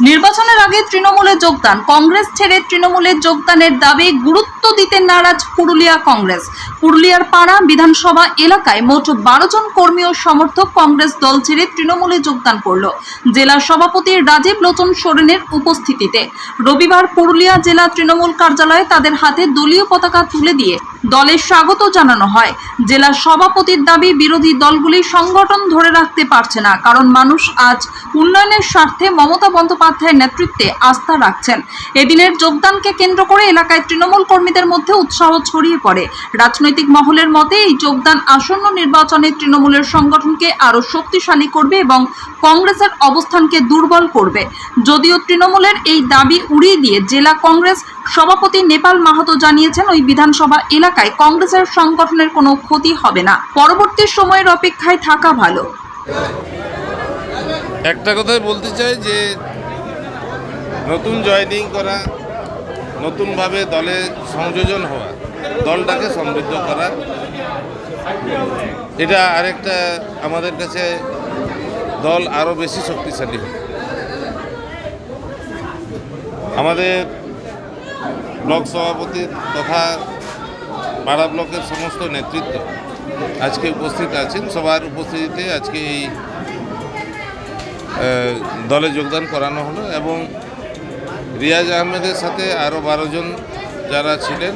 নির্বাচনের আগে তৃণমূলে যোগদান। কংগ্রেস ছেড়ে তৃণমূলে যোগদানের দাবি গুরুত্ব দিতে নারাজ পুরুলিয়া কংগ্রেস। পুরুলিয়ার পাড়া বিধানসভা এলাকায় মোট বারো জন কর্মী ও সমর্থক কংগ্রেস দল ছেড়ে তৃণমূলে যোগদান করল। জেলা সভাপতি রাজীব লোচন সোরেনের উপস্থিতিতে। রবিবার পুরুলিয়া জেলা তৃণমূল কার্যালয়ে তাদের হাতে দলীয় পতাকা তুলে দিয়ে দলের স্বাগত জানানো হয়। জেলা সভাপতির দাবি, বিরোধী দলগুলি সংগঠন ধরে রাখতে পারছে না, কারণ মানুষ আজ উন্নয়নের স্বার্থে মমতা বন্দ্যোপাধ্যায়ের নেতৃত্বে আস্থা রাখছেন। এদিনের যোগদানকে কেন্দ্র করে এলাকায় তৃণমূল কর্মীদের মধ্যে উৎসাহ ছড়িয়ে পড়ে। রাজনৈতিক মহলের মতে, এই যোগদান আসন্ন নির্বাচনে তৃণমূলের সংগঠনকে আরও শক্তিশালী করবে এবং কংগ্রেসের অবস্থানকে দুর্বল করবে। যদিও তৃণমূলের এই দাবি উড়িয়ে দিয়ে জেলা কংগ্রেস সভাপতি নেপাল মাহাতো জানিয়েছেন, ওই বিধানসভা এলাকায় কংগ্রেসের সংগঠনের কোনো ক্ষতি হবে না। পরবর্তী সময়ের অপেক্ষায় থাকা ভালো। একটা কথাই বলতে চাই যে, নতুন জয়েনিং করা নতুনভাবে দলে সংযোজন হওয়া, দলটাকে সমৃদ্ধ করা, এটা আরেকটা আমাদের কাছে দল আরও বেশি শক্তিশালী আমাদের ব্লক সভাপতি তথা পাড়া ব্লকের সমস্ত নেতৃত্ব আজকে উপস্থিত আছেন। সবার উপস্থিতিতে আজকে এই দলে যোগদান করানো হলো এবং রিয়াজ আহমেদের সাথে আরও বারো জন যারা ছিলেন,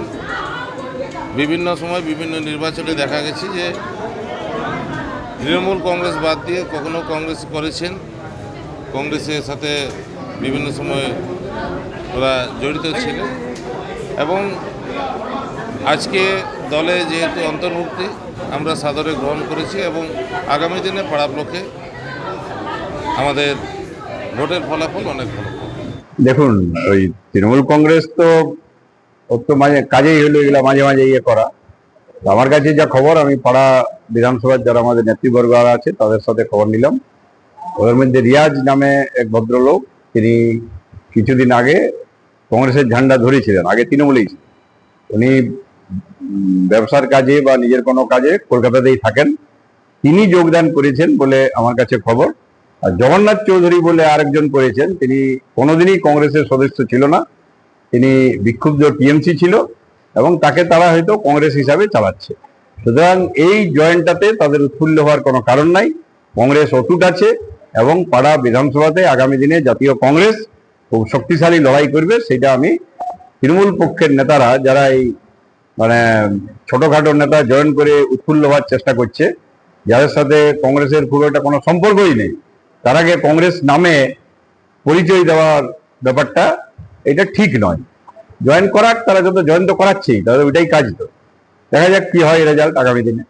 বিভিন্ন সময় বিভিন্ন নির্বাচনে দেখা গেছে যে তৃণমূল কংগ্রেস বাদ দিয়ে কখনো কংগ্রেস করেছেন। কংগ্রেসের সাথে বিভিন্ন সময় ওরা জড়িত ছিলেন এবং আজকে দলে যেহেতু অন্তর্ভুক্তি, আমরা সাদরে গ্রহণ করেছি এবং আগামী দিনে পাড়া ব্লকে আমাদের ভোটের ফলাফল অনেক ভালো। দেখুন, ওই তৃণমূল কংগ্রেস তো ওর তো মাঝে কাজেই হলো এগুলো মাঝে মাঝে ইয়ে করা। আমার কাছে যা খবর, আমি পাড়া বিধানসভার যারা আমাদের নেতৃবর্গ আছে, তাদের সাথে খবর নিলাম। ওদের মধ্যে রিয়াজ নামে এক ভদ্রলোক, তিনি কিছুদিন আগে কংগ্রেসের ঝান্ডা ধরেছিলেন, আগে তৃণমূলেই। উনি ব্যবসার কাজে বা নিজের কোনো কাজে কলকাতাতেই থাকেন। তিনি যোগদান করেছেন বলে আমার কাছে খবর। আর জগন্নাথ চৌধুরী বলে আরেকজন করেছেন, তিনি কোনোদিনই কংগ্রেসের সদস্য ছিল না। তিনি বিক্ষুব্ধ টিএমসি ছিল এবং তাকে তারা হয়তো কংগ্রেস হিসাবে চালাচ্ছে। সুতরাং এই জয়েন্টটাতে তাদের উৎফুল্ল হওয়ার কোনো কারণ নাই। কংগ্রেস অটুট আছে এবং পাড়া বিধানসভাতে আগামী দিনে জাতীয় কংগ্রেস খুব শক্তিশালী লড়াই করবে, সেটা আমি তৃণমূল পক্ষের নেতারা, যারা এই মানে ছোটোখাটো নেতা জয়েন করে উৎফুল্ল হওয়ার চেষ্টা করছে, যাদের সাথে কংগ্রেসের খুব একটা কোনো সম্পর্কই নেই। তার আগে কংগ্রেস নামে পরিচয় দেওয়ার ব্যাপারটা এটা ঠিক নয়। জয়েন করাক তারা যত জয়েন তো করাচ্ছেই, তাদের ওইটাই কাজ তো। দেখা যাক কি হয় রেজাল্ট আগামী দিনে।